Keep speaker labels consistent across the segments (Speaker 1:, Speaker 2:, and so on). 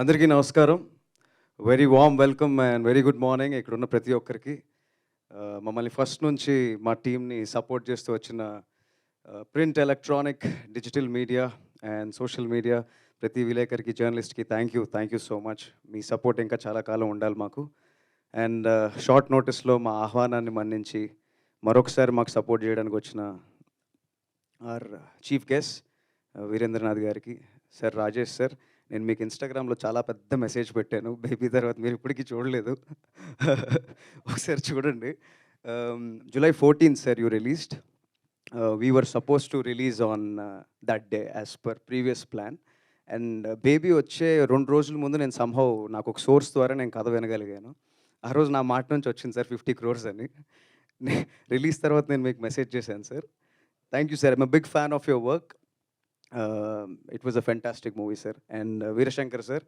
Speaker 1: అందరికీ నమస్కారం. Very warm welcome and very good morning ఇక్కడ ఉన్న ప్రతి ఒక్కరికి. మమ్మల్ని ఫస్ట్ నుంచి మా టీంని సపోర్ట్ చేస్తూ వచ్చిన print electronic digital media and social media ప్రతి విలేకరికి జర్నలిస్ట్కి thank you thank you so much me support ఇంకా చాలా కాలం ఉండాలి మాకు. అండ్ షార్ట్ నోటీస్లో మా ఆహ్వానాన్ని మన్నించి మరొకసారి మాకు సపోర్ట్ చేయడానికి వచ్చిన ఆర్ చీఫ్ గెస్ట్ వీరేంద్రనాథ్ గారికి సార్ రాజేష్ సార్ నేను మీకు ఇన్స్టాగ్రామ్లో చాలా పెద్ద మెసేజ్ పెట్టాను. బేబీ తర్వాత మీరు ఇప్పటికీ చూడలేదు. ఒకసారి చూడండి. July fourteen sir you released we were supposed to release on that day as per previous plan and baby వచ్చే రెండు రోజుల ముందు నేను సంహవ్ నాకు ఒక సోర్స్ ద్వారా నేను కథ వినగలిగాను. ఆ రోజు నా మాట నుంచి వచ్చింది సార్ ఫిఫ్టీ క్రోర్స్ అని. రిలీజ్ తర్వాత నేను మీకు మెసేజ్ చేశాను sir thank you sir I'm big fan of your work it was a fantastic movie sir and Veerashankar sir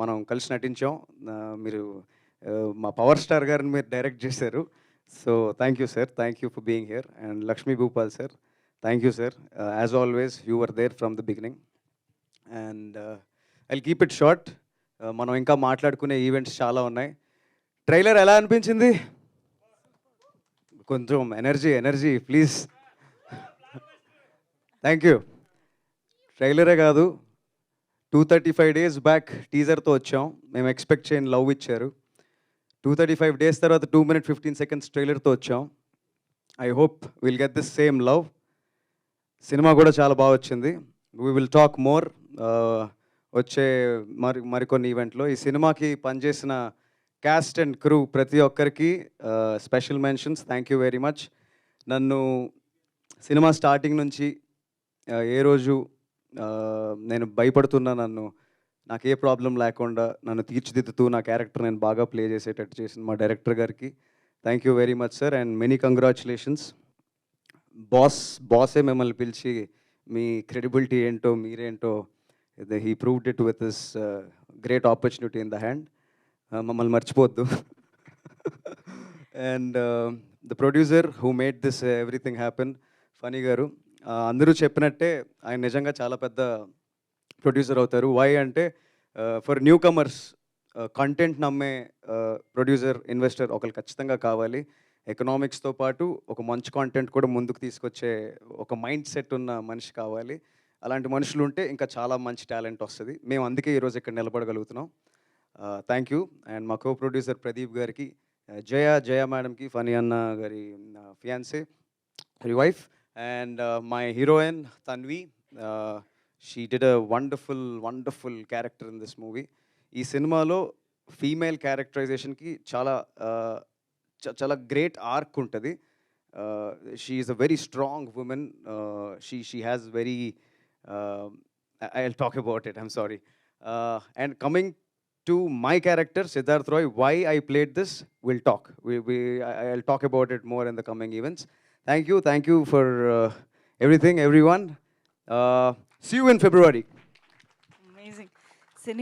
Speaker 1: మనం కలిసి నటించాం. మీరు మా పవర్ స్టార్ గారిని మీరు డైరెక్ట్ చేశారు. So thank you sir thank you for being here and Lakshmi Bhupal sir thank you sir as always you are there from the beginning and I keep it short మనం ఇంకా మాట్లాడుకునే events చాలా ఉన్నాయి. Trailer ఎలా అనిపించింది? కొంచెం energy energy please thank you ట్రైలరే కాదు. Two thirty five days back టీజర్తో వచ్చాం. మేము ఎక్స్పెక్ట్ చేయని లవ్ ఇచ్చారు. టూ థర్టీ ఫైవ్ డేస్ తర్వాత టూ మినిట్ ఫిఫ్టీన్ సెకండ్స్ ట్రైలర్తో వచ్చాం. I hope will get this same love. Cinema కూడా చాలా బాగా వచ్చింది. వీ విల్ టాక్ మోర్ వచ్చే మరి మరికొన్ని ఈవెంట్లో. ఈ సినిమాకి పనిచేసిన క్యాస్ట్ అండ్ క్రూ ప్రతి ఒక్కరికి special mentions thank you very much నన్ను సినిమా స్టార్టింగ్ నుంచి ఏ రోజు నేను భయపడుతున్నా నన్ను. నాకు ఏ ప్రాబ్లం లేకుండా నన్ను తీర్చిదిద్దుతూ నా క్యారెక్టర్ నేను బాగా ప్లే చేసేటట్టు చేసిన మా డైరెక్టర్ గారికి. Thank you very much sir and many congratulations boss బాసే మిమ్మల్ని పిలిచి మీ క్రెడిబిలిటీ ఏంటో మీరేంటో he proved it with this great opportunity in the hand మమ్మల్ని మర్చిపోద్దు and the producer who made this everything happen Phani గారు అందరూ చెప్పినట్టే ఆయన నిజంగా చాలా పెద్ద ప్రొడ్యూసర్ అవుతారు. వై అంటే ఫర్ న్యూ కమర్స్ కంటెంట్ నమ్మే ప్రొడ్యూసర్ ఇన్వెస్టర్ ఒకరు ఖచ్చితంగా కావాలి. ఎకనామిక్స్తో పాటు ఒక మంచి కాంటెంట్ కూడా ముందుకు తీసుకొచ్చే ఒక మైండ్ సెట్ ఉన్న మనిషి కావాలి. అలాంటి మనుషులు ఉంటే ఇంకా చాలా మంచి టాలెంట్ వస్తుంది. మేము అందుకే ఈరోజు ఇక్కడ నిలబడగలుగుతున్నాం. థ్యాంక్ యూ అండ్ మా కో ప్రొడ్యూసర్ ప్రదీప్ గారికి జయ జయ మేడంకి ఫనీ అన్న గారి fiancee Hari wife and my heroine Tanvi she did a wonderful wonderful character in this movie ఈ సినిమాలో ఫీమేల్ క్యారెక్టరైజేషన్కి చాలా చాలా గ్రేట్ ఆర్క్ ఉంటుంది. She is a very strong woman she she has very I will talk about it I'm sorry and coming to my character Siddharth Roy why I played this will talk I will talk about it more in the coming events. Thank you, thank you for uh, everything, everyone. Uh, see you in February.